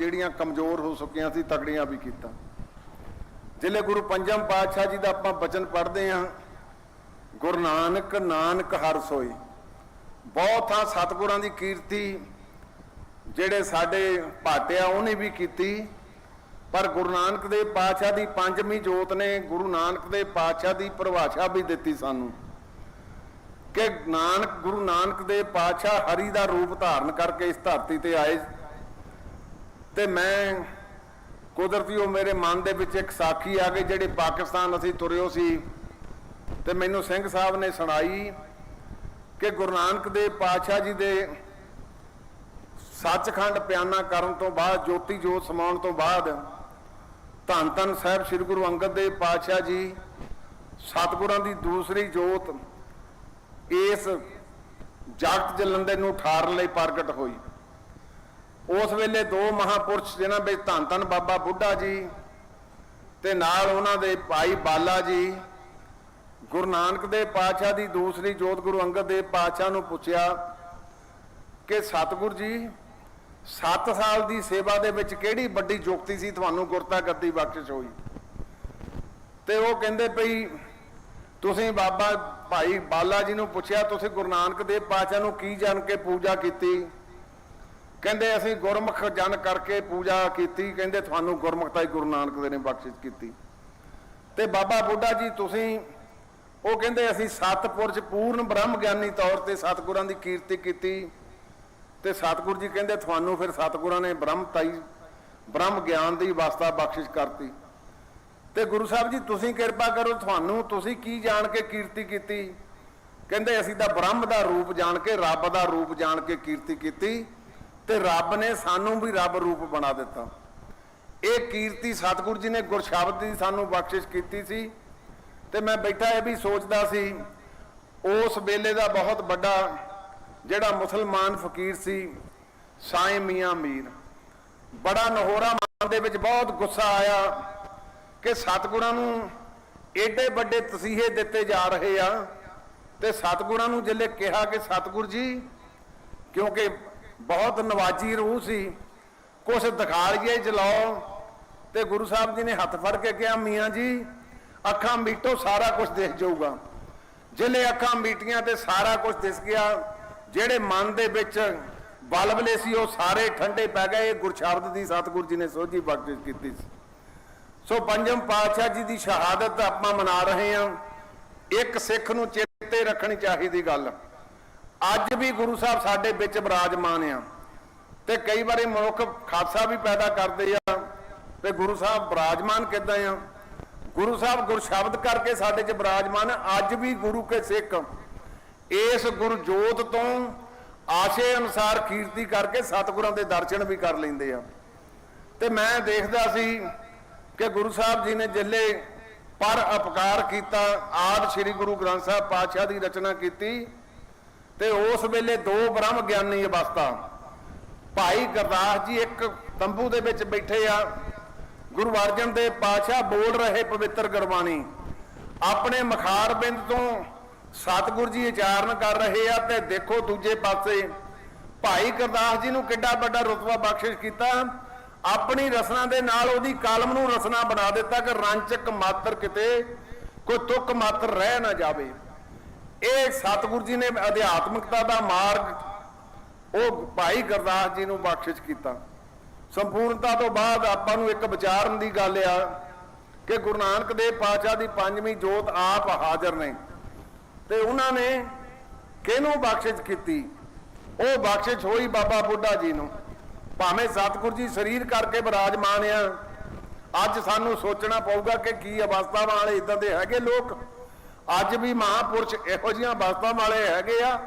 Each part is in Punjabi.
ਜਿਹੜੀਆਂ ਕਮਜ਼ੋਰ ਹੋ ਚੁੱਕੀਆਂ ਸੀ, ਤਕੜੀਆਂ ਵੀ ਕੀਤਾ। ਜਿਲੇ ਗੁਰੂ ਪੰਜਮ ਪਾਤਸ਼ਾਹ ਜੀ ਦਾ ਆਪਾਂ ਬਚਨ ਪੜ੍ਹਦੇ ਆਂ ਗੁਰੂ ਨਾਨਕ ਨਾਨਕ ਹਰ ਸੋਈ। ਬਹੁਤ ਥਾਂ ਸਤਿਗੁਰਾਂ ਦੀ ਕੀਰਤੀ ਜਿਹੜੇ ਸਾਡੇ ਭਾਟਿਆ ਉਹਨੇ ਵੀ ਕੀਤੀ। ਪਰ ਗੁਰੂ ਨਾਨਕ ਦੇ ਪਾਤਸ਼ਾਹ ਦੀ ਪੰਜਵੀਂ ਜੋਤ ਨੇ ਗੁਰੂ ਨਾਨਕ ਦੇ ਪਾਤਸ਼ਾਹ ਦੀ ਪਰਿਭਾਸ਼ਾ ਵੀ ਦਿੱਤੀ ਸਾਨੂੰ ਕਿ ਨਾਨਕ, ਗੁਰੂ ਨਾਨਕ ਦੇ ਪਾਤਸ਼ਾਹ ਹਰੀ ਦਾ ਰੂਪ ਧਾਰਨ ਕਰਕੇ ਇਸ ਧਰਤੀ ਤੇ ਆਏ। ਤੇ ਮੈਂ ਕੁਦਰਤੀ ਉਹ ਮੇਰੇ ਮਨ ਦੇ ਵਿੱਚ ਇੱਕ ਸਾਖੀ ਆ ਗਈ ਜਿਹੜੇ ਪਾਕਿਸਤਾਨ ਅਸੀਂ ਤੁਰਿਓ ਸੀ। ਤੇ ਮੈਨੂੰ ਸਿੰਘ ਸਾਹਿਬ ਨੇ ਸੁਣਾਈ ਕਿ ਗੁਰੂ ਨਾਨਕ ਦੇਵ ਪਾਤਸ਼ਾਹ ਜੀ ਦੇ ਸੱਚਖੰਡ ਪਿਆਨਾ ਕਰਨ ਤੋਂ ਬਾਅਦ, ਜੋਤੀ ਜੋਤ ਸਮਾਉਣ ਤੋਂ ਬਾਅਦ ਧੰਨ ਧੰਨ ਸਾਹਿਬ ਸ੍ਰੀ ਗੁਰੂ ਅੰਗਦ ਦੇਵ ਪਾਤਸ਼ਾਹ ਜੀ, ਸਤਿਗੁਰਾਂ ਦੀ ਦੂਸਰੀ ਜੋਤ ਇਸ ਜਗਤ ਜਲੰਦੇ ਨੂੰ ਠਾਰਨ ਲਈ ਪ੍ਰਗਟ ਹੋਈ। ਉਸ ਵੇਲੇ ਦੋ ਮਹਾਪੁਰਸ਼ ਜਿਨ੍ਹਾਂ ਵਿੱਚ ਧੰਨ ਧੰਨ ਬਾਬਾ ਬੁੱਢਾ ਜੀ ਤੇ ਨਾਲ ਉਹਨਾਂ ਦੇ ਭਾਈ ਬਾਲਾ ਜੀ, ਗੁਰੂ ਨਾਨਕ ਦੇ ਪਾਤਸ਼ਾਹ ਦੀ ਦੂਸਰੀ ਜੋਤ ਗੁਰੂ ਅੰਗਦ ਦੇਵ ਪਾਤਸ਼ਾਹ ਨੂੰ ਪੁੱਛਿਆ ਕਿ ਸਤਿਗੁਰ ਜੀ 7 ਸਾਲ ਦੀ ਸੇਵਾ ਦੇ ਵਿੱਚ ਕਿਹੜੀ ਵੱਡੀ ਜੁਗਤੀ ਸੀ ਤੁਹਾਨੂੰ ਗੁਰਤਾ ਗੱਦੀ ਬਖਸ਼ਿਸ਼ ਹੋਈ? ਤੇ ਉਹ ਕਹਿੰਦੇ ਭਈ, ਤੁਸੀਂ ਬਾਬਾ ਭਾਈ ਬਾਲਾ ਜੀ ਨੂੰ ਪੁੱਛਿਆ, ਤੁਸੀਂ ਗੁਰੂ ਨਾਨਕ ਦੇਵ ਪਾਤਸ਼ਾਹ ਨੂੰ ਕੀ ਜਾਣ ਕੇ ਪੂਜਾ ਕੀਤੀ? ਕਹਿੰਦੇ ਅਸੀਂ ਗੁਰਮੁਖ ਜਨ ਕਰਕੇ ਪੂਜਾ ਕੀਤੀ, ਕਹਿੰਦੇ ਤੁਹਾਨੂੰ ਗੁਰਮੁਖਤਾ ਹੀ ਗੁਰੂ ਨਾਨਕ ਦੇਵ ਨੇ ਬਖਸ਼ਿਸ਼ ਕੀਤੀ। ਤੇ ਬਾਬਾ ਬੁੱਢਾ ਜੀ, ਤੁਸੀਂ ਉਹ ਕਹਿੰਦੇ ਅਸੀਂ ਸਤਪੁਰਸ਼ ਪੂਰਨ ਬ੍ਰਹਮ ਗਿਆਨੀ ਤੌਰ ਤੇ ਸਤਿਗੁਰਾਂ ਦੀ ਕੀਰਤੀ ਕੀਤੀ ਤੇ ਸਤਿਗੁਰ ਜੀ ਕਹਿੰਦੇ ਤੁਹਾਨੂੰ ਫਿਰ ਸਤਿਗੁਰਾਂ ਨੇ ਬ੍ਰਹਮਤਾਈ ਬ੍ਰਹਮ ਗਿਆਨ ਦੀ ਵਾਸਤਾ ਬਖਸ਼ਿਸ਼ ਕਰਤੀ। ਤੇ ਗੁਰੂ ਸਾਹਿਬ ਜੀ, ਤੁਸੀਂ ਕਿਰਪਾ ਕਰੋ ਤੁਹਾਨੂੰ, ਤੁਸੀਂ ਕੀ ਜਾਣ ਕੇ ਕੀਰਤੀ ਕੀਤੀ? ਕਹਿੰਦੇ ਅਸੀਂ ਤਾਂ ਬ੍ਰਹਮ ਦਾ ਰੂਪ ਜਾਣ ਕੇ, ਰੱਬ ਦਾ ਰੂਪ ਜਾਣ ਕੇ ਕੀਰਤੀ ਕੀਤੀ। ਤੇ ਰੱਬ ਨੇ ਸਾਨੂੰ ਵੀ ਰੱਬ ਰੂਪ ਬਣਾ ਦਿੱਤਾ। ਇਹ ਕੀਰਤੀ ਸਤਿਗੁਰ ਜੀ ਨੇ ਗੁਰਸ਼ਬਦ ਦੀ ਸਾਨੂੰ ਬਖਸ਼ਿਸ਼ ਕੀਤੀ ਸੀ। ਤੇ ਮੈਂ ਬੈਠਾ ਇਹ ਵੀ ਸੋਚਦਾ ਸੀ, ਉਸ ਵੇਲੇ ਦਾ ਬਹੁਤ ਵੱਡਾ ਜਿਹੜਾ ਮੁਸਲਮਾਨ ਫਕੀਰ ਸੀ ਸਾਈਂ ਮੀਆਂ ਮੀਰ। ਬੜਾ ਨਹੋਰਾ ਮਨ ਦੇ ਵਿੱਚ ਬਹੁਤ ਗੁੱਸਾ ਆਇਆ ਕਿ ਸਤਿਗੁਰਾਂ ਨੂੰ ਏਡੇ ਵੱਡੇ ਤਸੀਹੇ ਦਿੱਤੇ ਜਾ ਰਹੇ ਆ। ਤੇ ਸਤਿਗੁਰਾਂ ਨੂੰ ਜਿੱਲੇ ਕਿਹਾ ਕਿ, ਸਤਿਗੁਰ ਜੀ, ਕਿਉਂਕਿ ਬਹੁਤ ਨਵਾਜੀ ਰੂਹ ਸੀ। ਕੁਛ ਦਿਖਾੜੀਏ ਜਲਾਓ ਤੇ ਗੁਰੂ ਸਾਹਿਬ ਜੀ ਨੇ ਹੱਥ ਫੜ ਕੇ ਕਿਹਾ, ਮੀਆਂ ਜੀ, ਅੱਖਾਂ ਮੀਟੋ ਸਾਰਾ ਕੁਝ ਦਿਖ ਜਾਊਗਾ। ਜਿਲੇ ਅੱਖਾਂ ਮੀਟੀਆਂ ਤੇ ਸਾਰਾ ਕੁਝ ਦਿਸ ਗਿਆ, ਜਿਹੜੇ ਮਨ ਦੇ ਵਿੱਚ ਬਲਬਲੇ ਸੀ, ਉਹ ਸਾਰੇ ਠੰਡੇ ਪੈ ਗਏ। ਗੁਰਸ਼ਬਦ ਦੀ ਸਤਿਗੁਰ ਜੀ ਨੇ ਸੋਝੀ ਬਖਸ਼ਿਸ਼ ਕੀਤੀ ਸੀ। ਸੋ ਪੰਜਮ ਪਾਤਸ਼ਾਹ ਜੀ ਦੀ ਸ਼ਹਾਦਤ ਆਪਾਂ ਮਨਾ ਰਹੇ ਹਾਂ। ਇੱਕ ਸਿੱਖ ਨੂੰ ਚੇਤੇ ਰੱਖਣੀ ਚਾਹੀਦੀ ਗੱਲ। ਅੱਜ ਵੀ ਗੁਰੂ ਸਾਹਿਬ ਸਾਡੇ ਵਿੱਚ ਬਿਰਾਜਮਾਨ ਆ। ਤੇ ਕਈ ਵਾਰੀ ਮਨੁੱਖ ਖਾਦਸਾ ਵੀ ਪੈਦਾ ਕਰਦੇ ਆ ਤੇ ਗੁਰੂ ਸਾਹਿਬ ਬਿਰਾਜਮਾਨ ਕਿੱਦਾਂ ਆ? ਗੁਰੂ ਸਾਹਿਬ ਗੁਰਸ਼ਬਦ ਕਰਕੇ ਸਾਡੇ 'ਚ ਬਿਰਾਜਮਾਨ ਅੱਜ ਵੀ ਗੁਰੂ ਕੇ ਸਿੱਖ ਇਸ ਗੁਰੂ ਜੋਤ ਤੋਂ ਆਸ਼ੇ ਅਨੁਸਾਰ ਕੀਰਤੀ ਕਰਕੇ ਸਤਿਗੁਰਾਂ ਦੇ ਦਰਸ਼ਨ ਵੀ ਕਰ ਲੈਂਦੇ ਆ। ਤੇ ਮੈਂ ਦੇਖਦਾ ਸੀ ਕਿ ਗੁਰੂ ਸਾਹਿਬ ਜੀ ਨੇ ਜਿੱਲੇ ਪਰ ਅਪਕਾਰ ਕੀਤਾ। ਆਦ ਸ੍ਰੀ ਗੁਰੂ ਗ੍ਰੰਥ ਸਾਹਿਬ ਪਾਤਸ਼ਾਹ ਦੀ ਰਚਨਾ ਕੀਤੀ। ਤੇ ਉਸ ਵੇਲੇ ਦੋ ਬ੍ਰਹਮ ਗਿਆਨੀ ਅਵਸਥਾ। ਭਾਈ ਗੁਰਦਾਸ ਜੀ ਇੱਕ ਤੰਬੂ ਦੇ ਵਿੱਚ ਬੈਠੇ ਆ। ਗੁਰੂ ਅਰਜਨ ਦੇਵ ਪਾਤਸ਼ਾਹ ਬੋਲ ਰਹੇ ਪਵਿੱਤਰ ਗੁਰਬਾਣੀ। ਆਪਣੇ ਮਖਾਰ ਬਿੰਦ ਤੋਂ ਸਤਿਗੁਰ ਜੀ ਉਚਾਰਨ ਕਰ ਰਹੇ ਆ ਤੇ ਦੇਖੋ ਦੂਜੇ ਪਾਸੇ, ਭਾਈ ਗੁਰਦਾਸ ਜੀ ਨੂੰ ਕਿੱਡਾ ਵੱਡਾ ਰਤਬਾ ਬਖਸ਼ਿਸ਼ ਕੀਤਾ। ਆਪਣੀ ਰਸਨਾ ਦੇ ਨਾਲ ਉਹਦੀ ਕਲਮ ਨੂੰ ਰਸਨਾ ਬਣਾ ਦਿੱਤਾ ਕਿ ਰੰਚਕ ਮਾਤਰ ਕਿਤੇ ਕੋਈ ਤੁਕ ਮਾਤਰ ਰਹਿ ਨਾ ਜਾਵੇ। ਇਹ ਸਤਿਗੁਰੂ ਜੀ ਨੇ ਅਧਿਆਤਮਿਕਤਾ ਦਾ ਮਾਰਗ ਉਹ ਭਾਈ ਗੁਰਦਾਸ ਜੀ ਨੂੰ ਬਖਸ਼ਿਸ਼ ਕੀਤਾ। ਸੰਪੂਰਨਤਾ ਤੋਂ ਬਾਅਦ ਆਪਾਂ ਨੂੰ ਇੱਕ ਵਿਚਾਰਨ ਦੀ ਗੱਲ ਆ ਕਿ ਗੁਰੂ ਨਾਨਕ ਦੇਵ ਪਾਤਸ਼ਾਹ ਦੀ ਪੰਜਵੀਂ ਜੋਤ ਆਪ ਹਾਜ਼ਰ ਨੇ ਤੇ ਉਹਨਾਂ ਨੇ ਕਿਹਨੂੰ ਬਖਸ਼ਿਸ਼ ਕੀਤੀ? ਉਹ ਬਖਸ਼ਿਸ਼ ਹੋਈ ਬਾਬਾ ਬੁੱਢਾ ਜੀ ਨੂੰ। ਭਾਵੇਂ ਸਤਿਗੁਰ ਜੀ ਸਰੀਰ ਕਰਕੇ ਬਿਰਾਜਮਾਨ ਆ, ਅੱਜ ਸਾਨੂੰ ਸੋਚਣਾ ਪਊਗਾ ਕਿ ਕੀ ਅਵਸਥਾਵਾਂ ਵਾਲੇ ਇਦਾਂ ਦੇ ਹੈਗੇ ਲੋਕ। ਅੱਜ ਵੀ ਮਹਾਪੁਰਸ਼ ਇਹੋ ਜਿਹੀਆਂ ਵਸਤਾਂ ਵਾਲੇ ਹੈਗੇ ਆ।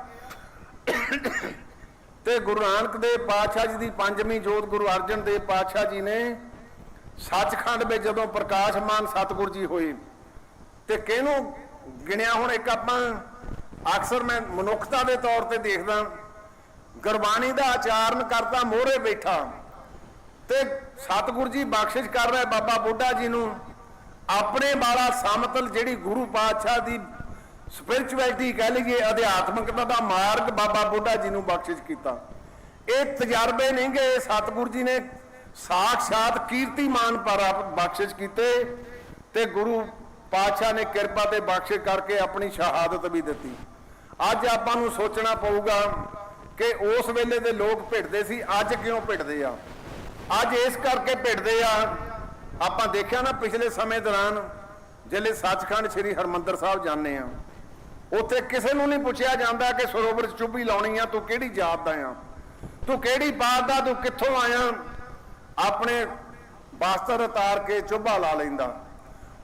ਤੇ ਗੁਰੂ ਨਾਨਕ ਦੇਵ ਪਾਤਸ਼ਾਹ ਜੀ ਦੀ ਪੰਜਵੀਂ ਜੋਤ ਗੁਰੂ ਅਰਜਨ ਦੇਵ ਪਾਤਸ਼ਾਹ ਜੀ ਨੇ ਸੱਚਖੰਡ ਵਿੱਚ ਜਦੋਂ ਪ੍ਰਕਾਸ਼ਮਾਨ ਸਤਿਗੁਰ ਜੀ ਹੋਏ, ਤੇ ਕਿਹਨੂੰ ਗਿਣਿਆ? ਹੁਣ ਇੱਕ ਆਪਾਂ ਅਕਸਰ ਮੈਂ ਮਨੁੱਖਤਾ ਦੇ ਤੌਰ ਤੇ ਦੇਖਦਾ, ਗੁਰਬਾਣੀ ਦਾ ਆਚਾਰਨ ਕਰਤਾ, ਮੋਹਰੇ ਬੈਠਾ। ਤੇ ਸਤਿਗੁਰ ਜੀ ਬਖਸ਼ਿਸ਼ ਕਰ ਰਿਹਾ ਬਾਬਾ ਬੁੱਢਾ ਜੀ ਨੂੰ। ਆਪਣੇ ਵਾਲਾ ਸਮਤਲ ਜਿਹੜੀ ਗੁਰੂ ਪਾਤਸ਼ਾਹ ਦੀ ਸਪਿਰਚੁਅਲਿਟੀ ਕਹਿ ਲਈਏ ਅਧਿਆਤਮਿਕਤਾ ਦਾ ਮਾਰਗ ਬਾਬਾ ਬੁੱਢਾ ਜੀ ਨੂੰ ਬਖਸ਼ਿਸ਼ ਕੀਤਾ। ਇਹ ਤਜਰਬੇ ਨਹੀਂ ਗਏ, ਸਤਿਗੁਰੂ ਜੀ ਨੇ ਸਾਖਸ਼ਾਤ ਕੀਰਤੀਮਾਨ ਪਰ ਬਖਸ਼ਿਸ਼ ਕੀਤੇ ਤੇ ਗੁਰੂ ਪਾਤਸ਼ਾਹ ਨੇ ਕਿਰਪਾ ਤੇ ਬਖਸ਼ਿਸ਼ ਕਰਕੇ ਆਪਣੀ ਸ਼ਹਾਦਤ ਵੀ ਦਿੱਤੀ। ਅੱਜ ਆਪਾਂ ਨੂੰ ਸੋਚਣਾ ਪਊਗਾ ਕਿ ਉਸ ਵੇਲੇ ਦੇ ਲੋਕ ਭਿੜਦੇ ਸੀ, ਅੱਜ ਕਿਉਂ ਭਿੜਦੇ ਆ? ਅੱਜ ਇਸ ਕਰਕੇ ਭਿੜਦੇ ਆ ਆਪਾਂ ਦੇਖਿਆ ਨਾ ਪਿਛਲੇ ਸਮੇਂ ਦੌਰਾਨ ਜਿਹੜੇ ਸੱਚਖੰਡ ਸ੍ਰੀ ਹਰਮੰਦਰ ਸਾਹਿਬ ਜਾਂਦੇ ਆ ਉੱਥੇ ਕਿਸੇ ਨੂੰ ਨਹੀਂ ਪੁੱਛਿਆ ਜਾਂਦਾ ਕਿ ਸਰੋਵਰ 'ਚ ਚੁੱਭੀ ਲਾਉਣੀ ਆ, ਤੂੰ ਕਿਹੜੀ ਜਾਤ ਦਾ ਆ? ਤੂੰ ਕਿਹੜੀ ਬਾਤ ਦਾ, ਤੂੰ ਕਿੱਥੋਂ ਆਇਆ? ਆਪਣੇ ਬਾਸਤਰ ਉਤਾਰ ਕੇ ਚੁੱਭਾ ਲਾ ਲੈਂਦਾ।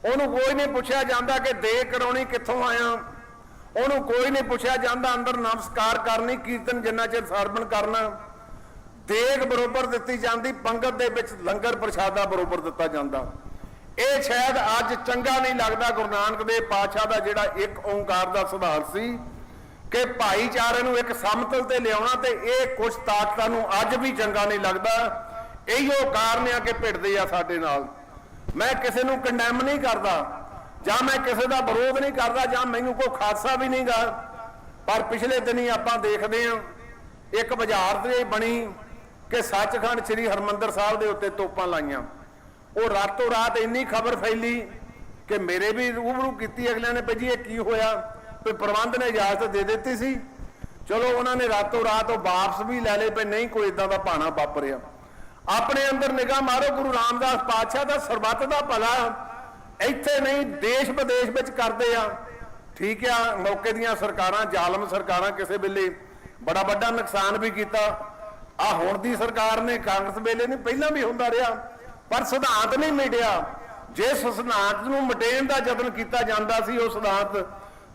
ਉਹਨੂੰ ਕੋਈ ਨਹੀਂ ਪੁੱਛਿਆ ਜਾਂਦਾ ਕਿ ਦੇ ਕਰਾਉਣੀ ਕਿੱਥੋਂ ਆਇਆ? ਉਹਨੂੰ ਕੋਈ ਨਹੀਂ ਪੁੱਛਿਆ ਜਾਂਦਾ ਅੰਦਰ ਨਮਸਕਾਰ ਕਰਨੀ, ਕੀਰਤਨ ਜਿੰਨਾ ਚਿਰ ਸਰਵਣ ਕਰਨਾ। ਦੇਗ ਬਰੋਬਰ ਦਿੱਤੀ ਜਾਂਦੀ, ਪੰਗਤ ਦੇ ਵਿੱਚ ਲੰਗਰ ਪ੍ਰਸ਼ਾਦਾ ਬਰੋਬਰ ਦਿੱਤਾ ਜਾਂਦਾ। ਇਹ ਸ਼ਾਇਦ ਅੱਜ ਚੰਗਾ ਨਹੀਂ ਲੱਗਦਾ ਗੁਰੂ ਨਾਨਕ ਦੇਵ ਪਾਤਸ਼ਾਹ ਦਾ ਜਿਹੜਾ ਇੱਕ ਓੰਕਾਰ ਦਾ ਸੁਧਾਰ ਸੀ ਕਿ ਭਾਈਚਾਰੇ ਨੂੰ ਇੱਕ ਸਮਤਲ ਤੇ ਲਿਆਉਣਾ ਤੇ ਇਹ ਕੁਝ ਤਾਕਤਾਂ ਨੂੰ ਅੱਜ ਵੀ ਚੰਗਾ ਨਹੀਂ ਲੱਗਦਾ। ਇਹੀਓ ਕਾਰਨ ਆ ਕਿ ਭਿੜਦੇ ਆ ਸਾਡੇ ਨਾਲ। ਮੈਂ ਕਿਸੇ ਨੂੰ ਕੰਡੈਮ ਨਹੀਂ ਕਰਦਾ, ਜਾਂ ਮੈਂ ਕਿਸੇ ਦਾ ਵਿਰੋਧ ਨਹੀਂ ਕਰਦਾ, ਜਾਂ ਮੈਨੂੰ ਕੋਈ ਖਾਦਸਾ ਵੀ ਨਹੀਂਗਾ। ਪਰ ਪਿਛਲੇ ਦਿਨੀ ਆਪਾਂ ਦੇਖਦੇ ਹਾਂ, ਇੱਕ ਬਾਜ਼ਾਰ ਤੇ ਬਣੀ ਕਿ ਸੱਚਖੰਡ ਸ੍ਰੀ ਹਰਮੰਦਰ ਸਾਹਿਬ ਦੇ ਉੱਤੇ ਤੋਪਾਂ ਲਾਈਆਂ। ਉਹ ਰਾਤੋਂ ਰਾਤ ਇੰਨੀ ਖਬਰ ਫੈਲੀ ਕਿ ਮੇਰੇ ਵੀ ਰੂਬਰੂ ਕੀਤੀ ਅਗਲਿਆਂ ਨੇ, ਭਈ ਇਹ ਕੀ ਹੋਇਆ? ਤੇ ਪ੍ਰਬੰਧ ਨੇ ਇਜਾਜ਼ਤ ਦੇ ਦਿੱਤੀ ਸੀ? ਚਲੋ, ਉਹਨਾਂ ਨੇ ਰਾਤੋਂ ਰਾਤ ਉਹ ਵਾਪਸ ਵੀ ਲੈ ਲਏ ਪਏ ਨਹੀਂ, ਕੋਈ ਇਦਾਂ ਦਾ ਭਾਣਾ ਵਾਪਰਿਆ। ਆਪਣੇ ਅੰਦਰ ਨਿਗਾਹ ਮਾਰੋ, ਗੁਰੂ ਰਾਮਦਾਸ ਪਾਤਸ਼ਾਹ ਦਾ ਸਰਬੱਤ ਦਾ ਭਲਾ। ਇੱਥੇ ਨਹੀਂ, ਦੇਸ਼ ਵਿਦੇਸ਼ ਵਿੱਚ ਕਰਦੇ ਆ। ਠੀਕ ਆ, ਮੌਕੇ ਦੀਆਂ ਸਰਕਾਰਾਂ, ਜ਼ਾਲਮ ਸਰਕਾਰਾਂ ਕਿਸੇ ਵੇਲੇ ਬੜਾ ਵੱਡਾ ਨੁਕਸਾਨ ਵੀ ਕੀਤਾ। ਆ ਹੁਣ ਦੀ ਸਰਕਾਰ ਨੇ ਕਾਂਗਰਸ ਵੇਲੇ ਨੇ ਪਹਿਲਾਂ ਵੀ ਹੁੰਦਾ ਰਿਹਾ, ਪਰ ਸਿਧਾਂਤ ਨਹੀਂ ਮਿਟਿਆ। ਜਿਸ ਸਿਧਾਂਤ ਨੂੰ ਮਟੇਣ ਦਾ ਯਤਨ ਕੀਤਾ ਜਾਂਦਾ ਸੀ, ਉਹ ਸਿਧਾਂਤ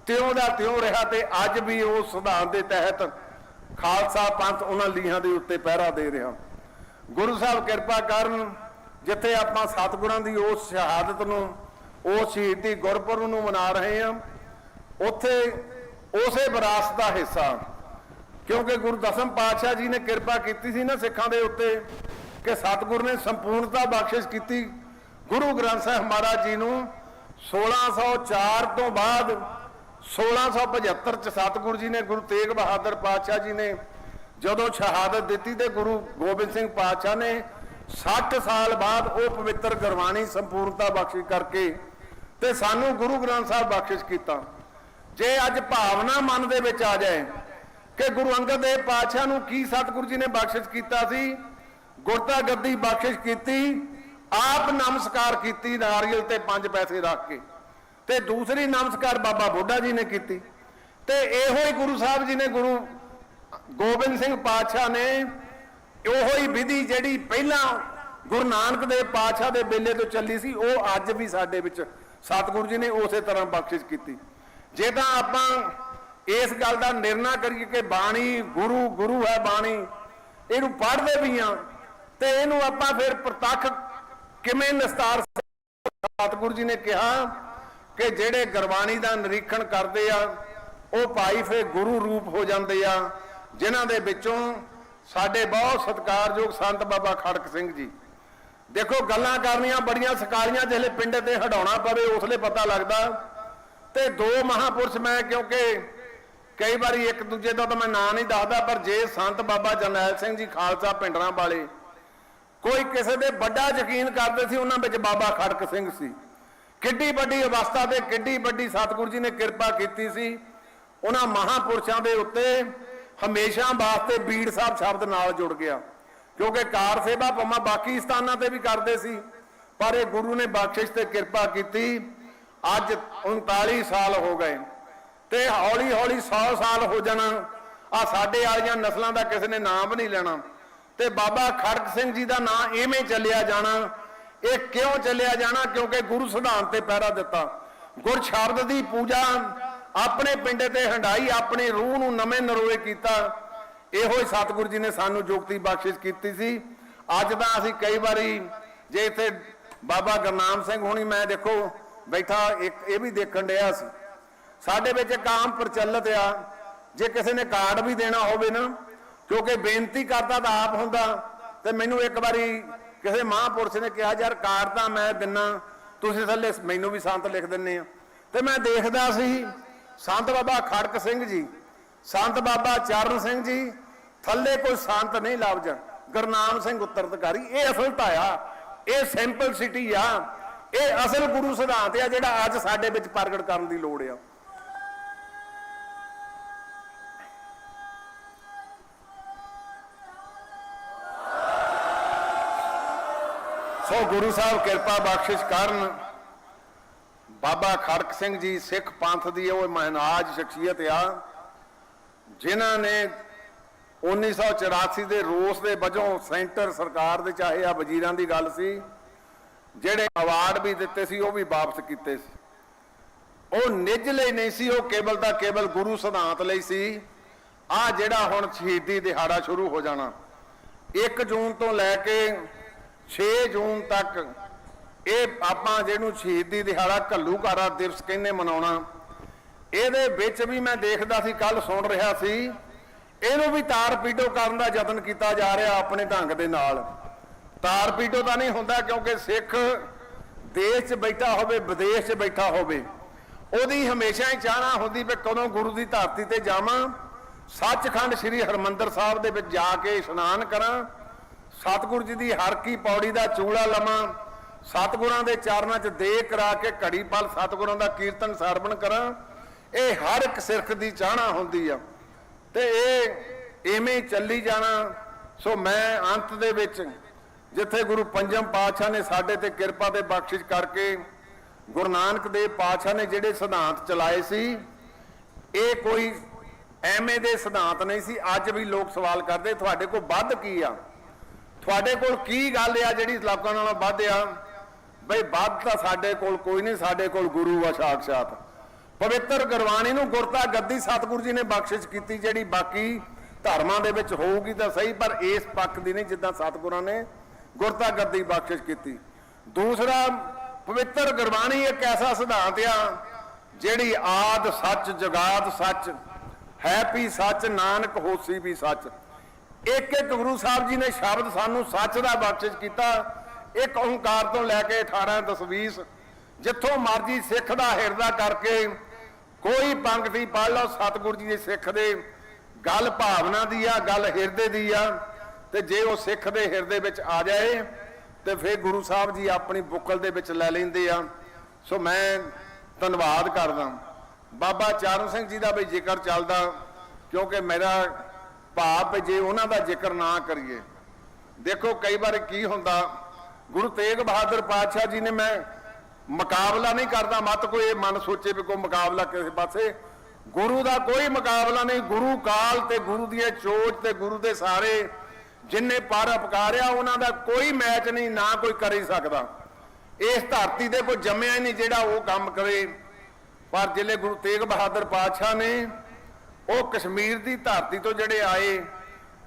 ਤਿਉਂ ਦਾ ਤਿਉਂ ਰਿਹਾ ਤੇ ਅੱਜ ਵੀ ਉਸ ਸਿਧਾਂਤ ਦੇ ਤਹਿਤ ਖਾਲਸਾ ਪੰਥ ਉਹਨਾਂ ਲੀਹਾਂ ਦੇ ਉੱਤੇ ਪਹਿਰਾ ਦੇ ਰਿਹਾ। ਗੁਰੂ ਸਾਹਿਬ ਕਿਰਪਾ ਕਰਨ, ਜਿੱਥੇ ਆਪਾਂ ਸਤਿਗੁਰਾਂ ਦੀ ਉਸ ਸ਼ਹਾਦਤ ਨੂੰ, ਉਸ ਸ਼ਹੀਦੀ ਗੁਰਪੁਰਬ ਨੂੰ ਮਨਾ ਰਹੇ ਹਾਂ, ਉੱਥੇ ਉਸੇ ਵਿਰਾਸਤ ਦਾ ਹਿੱਸਾ ਕਿਉਂਕਿ ਗੁਰੂ ਦਸਮ ਪਾਤਸ਼ਾਹ ਜੀ ਨੇ ਕਿਰਪਾ ਕੀਤੀ ਸੀ ਨਾ ਸਿੱਖਾਂ ਦੇ ਉੱਤੇ ਕਿ ਸਤਿਗੁਰ ਨੇ ਸੰਪੂਰਨਤਾ ਬਖਸ਼ਿਸ਼ ਕੀਤੀ। ਗੁਰੂ ਗ੍ਰੰਥ ਸਾਹਿਬ ਮਹਾਰਾਜ ਜੀ ਨੂੰ 1604 ਤੋਂ ਬਾਅਦ 1675 ਚ ਸਤਿਗੁਰੂ ਜੀ ਨੇ ਗੁਰੂ ਤੇਗ ਬਹਾਦਰ ਪਾਤਸ਼ਾਹ ਜੀ ਨੇ ਜਦੋਂ ਸ਼ਹਾਦਤ ਦਿੱਤੀ ਤੇ ਗੁਰੂ ਗੋਬਿੰਦ ਸਿੰਘ ਪਾਤਸ਼ਾਹ ਨੇ 60 ਸਾਲ ਬਾਅਦ ਉਹ ਪਵਿੱਤਰ ਗੁਰਬਾਣੀ ਸੰਪੂਰਨਤਾ ਬਖਸ਼ਿਸ਼ ਕਰਕੇ ਤੇ ਸਾਨੂੰ ਗੁਰੂ ਗ੍ਰੰਥ ਸਾਹਿਬ ਬਖਸ਼ਿਸ਼ ਕੀਤਾ। ਜੇ ਅੱਜ ਭਾਵਨਾ ਮਨ ਦੇ ਵਿੱਚ ਆ ਜਾਏ ਕਿ ਗੁਰੂ ਅੰਗਦ ਦੇਵ ਪਾਤਸ਼ਾਹ ਨੂੰ ਕੀ ਸਤਿਗੁਰੂ ਜੀ ਨੇ ਬਖਸ਼ਿਸ਼ ਕੀਤਾ ਸੀ? ਗੁਰਤਾ ਗੱਦੀ ਬਖਸ਼ਿਸ਼ ਕੀਤੀ, ਆਪ ਨਮਸਕਾਰ ਕੀਤੀ, ਨਾਰੀਅਲ ਤੇ ਪੰਜ ਪੈਸੇ ਰੱਖ ਕੇ। ਤੇ ਦੂਸਰੀ ਨਮਸਕਾਰ ਬਾਬਾ ਬੁੱਢਾ ਜੀ ਨੇ ਕੀਤੀ। ਤੇ ਇਹੋ ਹੀ ਗੁਰੂ ਸਾਹਿਬ ਜੀ ਨੇ, ਗੁਰੂ ਗੋਬਿੰਦ ਸਿੰਘ ਪਾਤਸ਼ਾਹ ਨੇ ਉਹੋ ਹੀ ਵਿਧੀ ਜਿਹੜੀ ਪਹਿਲਾਂ ਗੁਰੂ ਨਾਨਕ ਦੇਵ ਪਾਤਸ਼ਾਹ ਦੇ ਵੇਲੇ ਤੋਂ ਚੱਲੀ ਸੀ, ਉਹ ਅੱਜ ਵੀ ਸਾਡੇ ਵਿੱਚ ਸਤਿਗੁਰੂ ਜੀ ਨੇ ਉਸੇ ਤਰ੍ਹਾਂ ਬਖਸ਼ਿਸ਼ ਕੀਤੀ। ਜੇ ਤਾਂ ਆਪਾਂ ਇਸ ਗੱਲ ਦਾ ਨਿਰਣਾ ਕਰੀਏ ਕਿ ਬਾਣੀ ਗੁਰੂ ਗੁਰੂ ਹੈ ਬਾਣੀ। ਇਹਨੂੰ ਪੜ੍ਹਦੇ ਵੀ ਆ ਤੇ ਇਹਨੂੰ ਆਪਾਂ ਫਿਰ ਪ੍ਰਤੱਖ ਕਿਵੇਂ ਨਿਸਤਾਰ ਸਤਿਗੁਰੂ ਜੀ ਨੇ ਕਿਹਾ ਕਿ ਜਿਹੜੇ ਗੁਰਬਾਣੀ ਦਾ ਨਿਰੀਖਣ ਕਰਦੇ ਆ, ਉਹ ਭਾਈ ਫਿਰ ਗੁਰੂ ਰੂਪ ਹੋ ਜਾਂਦੇ ਆ, ਜਿਨ੍ਹਾਂ ਦੇ ਵਿੱਚੋਂ ਸਾਡੇ ਬਹੁਤ ਸਤਿਕਾਰਯੋਗ ਸੰਤ ਬਾਬਾ ਖੜਕ ਸਿੰਘ ਜੀ। ਦੇਖੋ, ਗੱਲਾਂ ਕਰਨੀਆਂ ਬੜੀਆਂ ਸਕਾਲੀਆਂ ਜਿਹੜੇ ਪਿੰਡ ਤੇ ਹਟਾਉਣਾ ਪਵੇ, ਉਸਲੇ ਪਤਾ ਲੱਗਦਾ। ਤੇ ਦੋ ਮਹਾਪੁਰਸ਼ ਮੈਂ ਕਿਉਂਕਿ ਕਈ ਵਾਰੀ ਇੱਕ ਦੂਜੇ ਦਾ ਤਾਂ ਮੈਂ ਨਾਂ ਨਹੀਂ ਦੱਸਦਾ, ਪਰ ਜੇ ਸੰਤ ਬਾਬਾ ਜਰਨੈਲ ਸਿੰਘ ਜੀ ਖਾਲਸਾ ਪਿੰਡਰਾਂ ਵਾਲੇ ਕੋਈ ਕਿਸੇ ਦੇ ਵੱਡਾ ਯਕੀਨ ਕਰਦੇ ਸੀ, ਉਹਨਾਂ ਵਿੱਚ ਬਾਬਾ ਖੜਕ ਸਿੰਘ ਸੀ। ਕਿੱਡੀ ਵੱਡੀ ਅਵਸਥਾ ਤੇ ਕਿੱਡੀ ਵੱਡੀ ਸਤਿਗੁਰੂ ਜੀ ਨੇ ਕਿਰਪਾ ਕੀਤੀ ਸੀ। ਉਹਨਾਂ ਮਹਾਪੁਰਸ਼ਾਂ ਦੇ ਉੱਤੇ ਹਮੇਸ਼ਾ ਵਾਸਤੇ ਬੀੜ ਸਾਹਿਬ ਸ਼ਬਦ ਨਾਲ ਜੁੜ ਗਿਆ, ਕਿਉਂਕਿ ਕਾਰ ਸੇਵਾ ਭਾਵੇਂ ਬਾਕੀ ਸਥਾਨਾਂ ਤੇ ਵੀ ਕਰਦੇ ਸੀ, ਪਰ ਇਹ ਗੁਰੂ ਨੇ ਬਖਸ਼ਿਸ਼ ਤੇ ਕਿਰਪਾ ਕੀਤੀ। ਅੱਜ 39 ਸਾਲ ਹੋ ਗਏ। ਤੇ ਹੌਲੀ ਹੌਲੀ 100 ਸਾਲ ਹੋ ਜਾਣਾ ਆ ਸਾਡੇ ਵਾਲੀਆਂ ਨਸਲਾਂ ਦਾ ਕਿਸੇ ਨੇ ਨਾਮ ਵੀ ਨਹੀਂ ਲੈਣਾ। ਤੇ ਬਾਬਾ ਖੜਕ ਸਿੰਘ ਜੀ ਦਾ ਨਾਂ ਐਵੇਂ ਚੱਲਿਆ ਜਾਣਾ, ਇਹ ਕਿਉਂ ਚੱਲਿਆ ਜਾਣਾ? ਕਿਉਂਕਿ ਗੁਰੂ ਸਿਧਾਂਤ ਤੇ ਪਹਿਰਾ ਦਿੱਤਾ। ਗੁਰ ਸ਼ਬਦ ਦੀ ਪੂਜਾ ਆਪਣੇ ਪਿੰਡੇ ਤੇ ਹੰਡਾਈ ਆਪਣੀ ਰੂਹ ਨੂੰ ਨਵੇਂ ਨਰੋਏ ਕੀਤਾ। ਇਹੋ ਹੀ ਸਤਿਗੁਰੂ ਜੀ ਨੇ ਸਾਨੂੰ ਜੁਗਤੀ ਬਖਸ਼ਿਸ਼ ਕੀਤੀ ਸੀ। ਅੱਜ ਤਾਂ ਅਸੀਂ ਕਈ ਵਾਰੀ ਜੇ ਇੱਥੇ ਬਾਬਾ ਗੁਰਨਾਮ ਸਿੰਘ ਹੋਣੀ, ਮੈਂ ਦੇਖੋ ਬੈਠਾ, ਇੱਕ ਇਹ ਵੀ ਦੇਖਣ ਡਿਆ ਸੀ। ਸਾਡੇ ਵਿੱਚ ਇੱਕ ਪ੍ਰਚਲਿਤ ਆ, ਜੇ ਕਿਸੇ ਨੇ ਕਾਰਡ ਵੀ ਦੇਣਾ ਹੋਵੇ ਨਾ, ਕਿਉਂਕਿ ਬੇਨਤੀ ਕਰਦਾ ਤਾਂ ਆਪ ਹੁੰਦਾ, ਤੇ ਮੈਨੂੰ ਇੱਕ ਵਾਰੀ ਕਿਸੇ ਮਹਾਂਪੁਰਸ਼ ਨੇ ਕਿਹਾ, ਯਾਰ ਕਾਰਡ ਤਾਂ ਮੈਂ ਦਿੰਨਾ, ਤੁਸੀਂ ਥੱਲੇ ਮੈਨੂੰ ਵੀ ਸੰਤ ਲਿਖ ਦਿੰਨੇ ਆ। ਤੇ ਮੈਂ ਦੇਖਦਾ ਸੀ, ਸੰਤ ਬਾਬਾ ਖੜਕ ਸਿੰਘ ਜੀ, ਸੰਤ ਬਾਬਾ ਚਰਨ ਸਿੰਘ ਜੀ, ਥੱਲੇ ਕੋਈ ਸੰਤ ਨਹੀਂ ਲੱਭ ਗੁਰਨਾਮ ਸਿੰਘ ਉੱਤਰਾਧਿਕਾਰੀ, ਇਹ ਅਸਲਤਾ ਆ, ਇਹ ਸਿੰਪਲ ਸਿਟੀ ਆ, ਇਹ ਅਸਲ ਗੁਰੂ ਸਿਧਾਂਤ ਆ ਜਿਹੜਾ ਅੱਜ ਸਾਡੇ ਵਿੱਚ ਪ੍ਰਗਟ ਕਰਨ ਦੀ ਲੋੜ ਆ। ਉਹ ਗੁਰੂ ਸਾਹਿਬ ਕਿਰਪਾ ਬਖਸ਼ਿਸ਼ ਕਰਨ। ਬਾਬਾ ਖੜਕ ਸਿੰਘ ਜੀ ਸਿੱਖ ਪੰਥ ਦੀ ਉਹ ਮਹਾਨਾਜ ਸ਼ਖਸੀਅਤ ਆ, ਜਿਨ੍ਹਾਂ ਨੇ 1984 ਦੇ ਰੋਸ ਦੇ ਵਜੋਂ ਸੈਂਟਰ ਸਰਕਾਰ ਦੇ, ਚਾਹੇ ਆ ਵਜ਼ੀਰਾਂ ਦੀ ਗੱਲ ਸੀ, ਜਿਹੜੇ ਅਵਾਰਡ ਵੀ ਦਿੱਤੇ ਸੀ, ਉਹ ਵੀ ਵਾਪਸ ਕੀਤੇ ਸੀ। ਉਹ ਨਿੱਜ ਲਈ ਨਹੀਂ ਸੀ, ਉਹ ਕੇਵਲ ਦਾ ਕੇਵਲ ਗੁਰੂ ਸਿਧਾਂਤ ਲਈ ਸੀ। ਆ ਜਿਹੜਾ ਹੁਣ ਸ਼ਹੀਦੀ ਦਿਹਾੜਾ ਸ਼ੁਰੂ ਹੋ ਜਾਣਾ 1 ਜੂਨ ਤੋਂ ਲੈ ਕੇ 6 ਜੂਨ ਤੱਕ ਇਹ ਆਪਾਂ ਜਿਹਨੂੰ ਸ਼ਹੀਦੀ ਦਿਹਾੜਾ ਘੱਲੂਘਾਰਾ ਦਿਵਸ ਕਹਿੰਦੇ ਮਨਾਉਣਾ, ਇਹਦੇ ਵਿੱਚ ਵੀ ਮੈਂ ਦੇਖਦਾ ਸੀ ਕੱਲ ਸੁਣ ਰਿਹਾ ਸੀ, ਇਹਨੂੰ ਵੀ ਤਾਰ ਪੀਟੋ ਕਰਨ ਦਾ ਯਤਨ ਕੀਤਾ ਜਾ ਰਿਹਾ ਆਪਣੇ ਢੰਗ ਦੇ ਨਾਲ। ਤਾਰ ਪੀਟੋ ਤਾਂ ਨਹੀਂ ਹੁੰਦਾ ਕਿਉਂਕਿ ਸਿੱਖ ਦੇਸ਼ 'ਚ ਬੈਠਾ ਹੋਵੇ, ਵਿਦੇਸ਼ 'ਚ ਬੈਠਾ ਹੋਵੇ, ਉਹਦੀ ਹਮੇਸ਼ਾ ਹੀ ਚਾਹਨਾ ਹੁੰਦੀ ਵੀ ਕਦੋਂ ਗੁਰੂ ਦੀ ਧਰਤੀ ਤੇ ਜਾਵਾਂ। ਸੱਚਖੰਡ ਸ੍ਰੀ ਹਰਮੰਦਰ ਸਾਹਿਬ ਦੇ ਵਿੱਚ ਜਾ ਕੇ ਇਸ਼ਨਾਨ ਕਰਾਂ ਸਤਿਗੁਰੂ ਜੀ ਦੀ ਹਰ ਕੀ ਪੌੜੀ ਦਾ ਚੂੜਾ ਲਵਾਂ, ਸਤਿਗੁਰਾਂ ਦੇ ਚਰਨਾਂ 'ਚ ਦੇ ਕਰਾ ਕੇ ਘੜੀ ਪਲ ਸਤਿਗੁਰਾਂ ਦਾ ਕੀਰਤਨ ਸਰਵਣ ਕਰਾਂ, ਇਹ ਹਰ ਇੱਕ ਸਿਰਖ ਦੀ ਚਾਹਣਾ ਹੁੰਦੀ ਆ। ਤੇ ਇਹ ਐਵੇਂ ਚੱਲੀ ਜਾਣਾ। ਸੋ ਮੈਂ ਅੰਤ ਦੇ ਵਿੱਚ ਜਿੱਥੇ ਗੁਰੂ ਪੰਜਮ ਪਾਤਸ਼ਾਹ ਨੇ ਸਾਡੇ ਤੇ ਕਿਰਪਾ ਤੇ ਬਖਸ਼ਿਸ਼ ਕਰਕੇ ਗੁਰੂ ਨਾਨਕ ਦੇਵ ਪਾਤਸ਼ਾਹ ਨੇ ਜਿਹੜੇ ਸਿਧਾਂਤ ਚਲਾਏ ਸੀ, ਇਹ ਕੋਈ ਐਵੇਂ ਦੇ ਸਿਧਾਂਤ ਨਹੀਂ ਸੀ। ਅੱਜ ਵੀ ਲੋਕ ਸਵਾਲ ਕਰਦੇ, ਤੁਹਾਡੇ ਕੋਲ ਵੱਧ ਕੀ ਆ? ਤੁਹਾਡੇ ਕੋਲ ਕੀ ਗੱਲ ਆ ਜਿਹੜੀ ਲੋਕਾਂ ਨਾਲੋਂ ਵੱਧ ਆ? ਬਈ ਵੱਧ ਤਾਂ ਸਾਡੇ ਕੋਲ ਕੋਈ ਨਹੀਂ, ਸਾਡੇ ਕੋਲ ਗੁਰੂ ਆ ਸਾਖਸ਼ਾਤ ਪਵਿੱਤਰ ਗੁਰਬਾਣੀ ਨੂੰ ਗੁਰਤਾ ਗੱਦੀ ਸਤਿਗੁਰੂ ਜੀ ਨੇ ਬਖਸ਼ਿਸ਼ ਕੀਤੀ, ਜਿਹੜੀ ਬਾਕੀ ਧਰਮਾਂ ਦੇ ਵਿੱਚ ਹੋਊਗੀ ਤਾਂ ਸਹੀ, ਪਰ ਇਸ ਪੱਖ ਦੀ ਨਹੀਂ, ਜਿੱਦਾਂ ਸਤਿਗੁਰਾਂ ਨੇ ਗੁਰਤਾ ਗੱਦੀ ਬਖਸ਼ਿਸ਼ ਕੀਤੀ। ਦੂਸਰਾ, ਪਵਿੱਤਰ ਗੁਰਬਾਣੀ ਇੱਕ ਐਸਾ ਸਿਧਾਂਤ ਆ, ਜਿਹੜੀ ਆਦ ਸੱਚ ਜਗਾਤ ਸੱਚ, ਹੈ ਵੀ ਸੱਚ, ਨਾਨਕ ਹੋਸੀ ਵੀ ਸੱਚ। ਇੱਕ ਇੱਕ ਗੁਰੂ ਸਾਹਿਬ ਜੀ ਨੇ ਸ਼ਬਦ ਸਾਨੂੰ ਸੱਚ ਦਾ ਬਖਸ਼ਿਸ਼ ਕੀਤਾ। ਇੱਕ ਓੰਕਾਰ ਤੋਂ ਲੈ ਕੇ 18 ਦਸਵੀਸ, ਜਿੱਥੋਂ ਮਰਜ਼ੀ ਸਿੱਖ ਦਾ ਹਿਰਦਾ ਕਰਕੇ ਕੋਈ ਪੰਕਤੀ ਪੜ੍ਹ ਲਓ, ਸਤਿਗੁਰੂ ਜੀ ਦੇ ਸਿੱਖ ਦੇ। ਗੱਲ ਭਾਵਨਾ ਦੀ ਆ, ਗੱਲ ਹਿਰਦੇ ਦੀ ਆ। ਤੇ ਜੇ ਉਹ ਸਿੱਖ ਦੇ ਹਿਰਦੇ ਵਿੱਚ ਆ ਜਾਏ, ਤੇ ਫਿਰ ਗੁਰੂ ਸਾਹਿਬ ਜੀ ਆਪਣੀ ਬੁੱਕਲ ਦੇ ਵਿੱਚ ਲੈ ਲੈਂਦੇ ਆ। ਸੋ ਮੈਂ ਧੰਨਵਾਦ ਕਰਦਾ। ਬਾਬਾ ਚਾਰਨ ਸਿੰਘ ਜੀ ਦਾ ਵੀ ਜ਼ਿਕਰ ਚੱਲਦਾ, ਕਿਉਂਕਿ ਮੇਰਾ ਭਾਵ ਵੀ ਜੇ ਉਹਨਾਂ ਦਾ ਜ਼ਿਕਰ ਨਾ ਕਰੀਏ। ਦੇਖੋ ਕਈ ਵਾਰ ਕੀ ਹੁੰਦਾ, ਗੁਰੂ ਤੇਗ ਬਹਾਦਰ ਪਾਤਸ਼ਾਹ ਜੀ ਨੇ ਮੈਂ ਮੁਕਾਬਲਾ ਨਹੀਂ ਕਰਦਾ, ਮਤ ਕੋਈ ਇਹ ਮਨ ਸੋਚੇ ਵੀ ਕੋਈ ਮੁਕਾਬਲਾ ਕਿਸੇ ਪਾਸੇ। ਗੁਰੂ ਦਾ ਕੋਈ ਮੁਕਾਬਲਾ ਨਹੀਂ, ਗੁਰੂ ਕਾਲ ਤੇ ਗੁਰੂ ਦੀਆਂ ਚੋਜ ਤੇ ਗੁਰੂ ਦੇ ਸਾਰੇ ਜਿੰਨੇ ਪਰ ਉਪਕਾਰਿਆ ਉਹਨਾਂ ਦਾ ਕੋਈ ਮੈਚ ਨਹੀਂ, ਨਾ ਕੋਈ ਕਰ ਹੀ ਸਕਦਾ। ਇਸ ਧਰਤੀ ਦੇ ਕੋਈ ਜੰਮਿਆ ਹੀ ਨਹੀਂ ਜਿਹੜਾ ਉਹ ਕੰਮ ਕਰੇ। ਪਰ ਜਿਹੜੇ ਗੁਰੂ ਤੇਗ ਬਹਾਦਰ ਪਾਤਸ਼ਾਹ ਨੇ ਉਹ ਕਸ਼ਮੀਰ ਦੀ ਧਰਤੀ ਤੋਂ ਜਿਹੜੇ ਆਏ,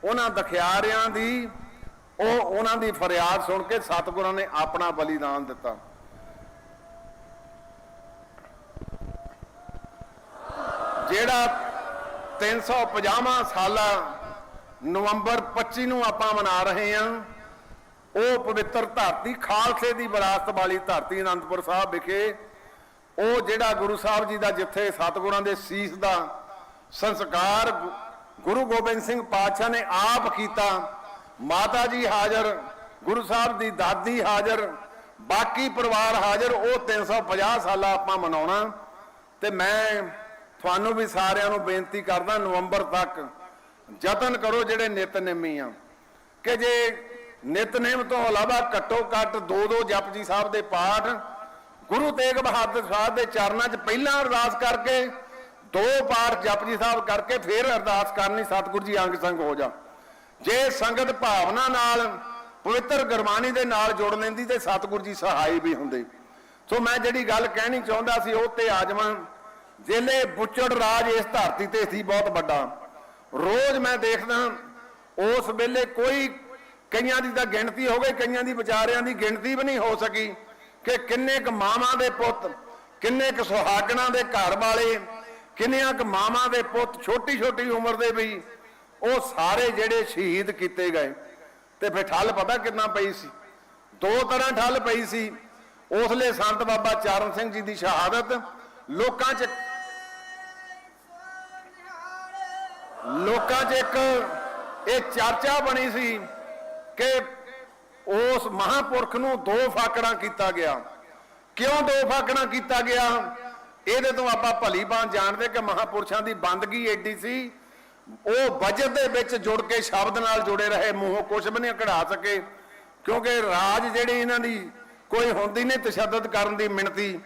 ਉਹਨਾਂ ਦਖਿਆਰਿਆਂ ਦੀ, ਉਹ ਉਹਨਾਂ ਦੀ ਫਰਿਆਦ ਸੁਣ ਕੇ ਸਤਿਗੁਰਾਂ ਨੇ ਆਪਣਾ ਬਲੀਦਾਨ ਦਿੱਤਾ। ਜਿਹੜਾ 350ਵਾਂ ਸਾਲਾ ਨਵੰਬਰ 25 ਨੂੰ ਆਪਾਂ ਮਨਾ ਰਹੇ ਹਾਂ, ਉਹ ਪਵਿੱਤਰ ਧਰਤੀ, ਖਾਲਸੇ ਦੀ ਵਿਰਾਸਤ ਵਾਲੀ ਧਰਤੀ ਅਨੰਦਪੁਰ ਸਾਹਿਬ ਵਿਖੇ, ਉਹ ਜਿਹੜਾ ਗੁਰੂ ਸਾਹਿਬ ਜੀ ਦਾ ਜਿੱਥੇ ਸਤਿਗੁਰਾਂ ਦੇ ਸੀਸ ਦਾ ਸੰਸਕਾਰ ਗੁਰੂ ਗੋਬਿੰਦ ਸਿੰਘ ਪਾਤਸ਼ਾਹ ਨੇ ਆਪ ਕੀਤਾ। ਮਾਤਾ ਜੀ ਹਾਜ਼ਰ, ਗੁਰੂ ਸਾਹਿਬ ਦੀ ਦਾਦੀ ਹਾਜ਼ਰ, ਬਾਕੀ ਪਰਿਵਾਰ ਹਾਜ਼ਰ, ਉਹ 350 ਸਾਲਾ ਆਪਾਂ ਮਨਾਉਣਾ। ਤੇ ਮੈਂ ਤੁਹਾਨੂੰ ਵੀ ਸਾਰਿਆਂ ਨੂੰ ਬੇਨਤੀ ਕਰਦਾ, ਨਵੰਬਰ ਤੱਕ ਯਤਨ ਕਰੋ ਜਿਹੜੇ ਨਿਤਨੇਮੀ ਆ। ਕਿ ਜੇ ਨਿਤਨੇਮ ਤੋਂ ਇਲਾਵਾ ਘੱਟੋ ਘੱਟ ਦੋ ਦੋ ਜਪਜੀ ਸਾਹਿਬ ਦੇ ਪਾਠ, ਗੁਰੂ ਤੇਗ ਬਹਾਦਰ ਸਾਹਿਬ ਦੇ ਚਰਨਾਂ 'ਚ ਪਹਿਲਾਂ ਅਰਦਾਸ ਕਰਕੇ ਦੋ ਪਾਠ ਜਪਜੀ ਸਾਹਿਬ ਕਰਕੇ ਫਿਰ ਅਰਦਾਸ ਕਰਨੀ ਸਤਿਗੁਰੂ ਜੀ ਅੰਗ ਸੰਗ ਹੋ ਜਾ। ਜੇ ਸੰਗਤ ਭਾਵਨਾ ਨਾਲ, ਪਵਿੱਤਰ ਗੁਰਬਾਣੀ ਦੇ ਨਾਲ ਜੁੜ ਲੈਂਦੀ ਤੇ ਸਤਿਗੁਰੂ ਜੀ ਸਹਾਈ ਵੀ ਹੁੰਦੇ। ਸੋ ਮੈਂ ਜਿਹੜੀ ਗੱਲ ਕਹਿਣੀ ਚਾਹੁੰਦਾ ਸੀ, ਉਹ ਤੇ ਆਜਮਾਂ। ਜ਼ਿਲ੍ਹੇ ਬੁੱਚੜ ਰਾਜ ਇਸ ਧਰਤੀ ਤੇ ਸੀ, ਬਹੁਤ ਵੱਡਾ। ਰੋਜ਼ ਮੈਂ ਦੇਖਦਾ, ਉਸ ਵੇਲੇ ਕੋਈ ਕਈਆਂ ਦੀ ਤਾਂ ਗਿਣਤੀ ਹੋ ਗਈ, ਕਈਆਂ ਦੀ ਵਿਚਾਰਿਆਂ ਦੀ ਗਿਣਤੀ ਵੀ ਨਹੀਂ ਹੋ ਸਕੀ ਕਿ ਕਿੰਨੇ ਕੁ ਮਾਵਾਂ ਦੇ ਪੁੱਤ, ਕਿੰਨੇ ਕੁ ਸੁਹਾਗਣਾਂ ਦੇ ਘਰ ਵਾਲੇ ਕਿੰਨੀਆਂ ਕੁ ਮਾਵਾਂ ਦੇ ਪੁੱਤ ਛੋਟੀ ਛੋਟੀ ਉਮਰ ਦੇ ਵੀ ਉਹ ਸਾਰੇ ਜਿਹੜੇ ਸ਼ਹੀਦ ਕੀਤੇ ਗਏ। ਤੇ ਫਿਰ ਠੱਲ ਪਤਾ ਕਿੰਨਾ ਪਈ ਸੀ? ਦੋ ਤਰ੍ਹਾਂ ਠੱਲ ਪਈ ਸੀ। ਉਸਲੇ ਸੰਤ ਬਾਬਾ ਚਰਨ ਸਿੰਘ ਜੀ ਦੀ ਸ਼ਹਾਦਤ, ਲੋਕਾਂ 'ਚ ਲੋਕਾਂ 'ਚ ਇੱਕ ਇਹ ਚਰਚਾ ਬਣੀ ਸੀ ਕਿ ਉਸ ਮਹਾਪੁਰਖ ਨੂੰ ਦੋ ਫਾਕੜਾਂ ਕੀਤਾ ਗਿਆ। ਕਿਉਂ ਦੋ ਫਾਕੜਾਂ ਕੀਤਾ ਗਿਆ? ਇਹਦੇ ਤੋਂ ਆਪਾਂ ਭਲੀ ਬਾਂ ਜਾਣਦੇ ਕਿ ਮਹਾਪੁਰਸ਼ਾਂ ਦੀ ਬੰਦਗੀ ਏਡੀ ਸੀ। ਉਹ ਵਜਰ ਦੇ ਵਿੱਚ ਜੁੜ ਕੇ ਸ਼ਬਦ ਨਾਲ ਜੁੜੇ ਰਹੇ, ਮੂੰਹੋਂ ਕੁਝ ਵੀ ਨਹੀਂ ਕਢਾ ਸਕੇ। ਕਿਉਂਕਿ ਰਾਜ ਜਿਹੜੀ ਇਹਨਾਂ ਦੀ ਕੋਈ ਹੁੰਦੀ ਨਹੀਂ ਤਸ਼ੱਦਦ ਕਰਨ ਦੀ ਮਿਣਤੀ,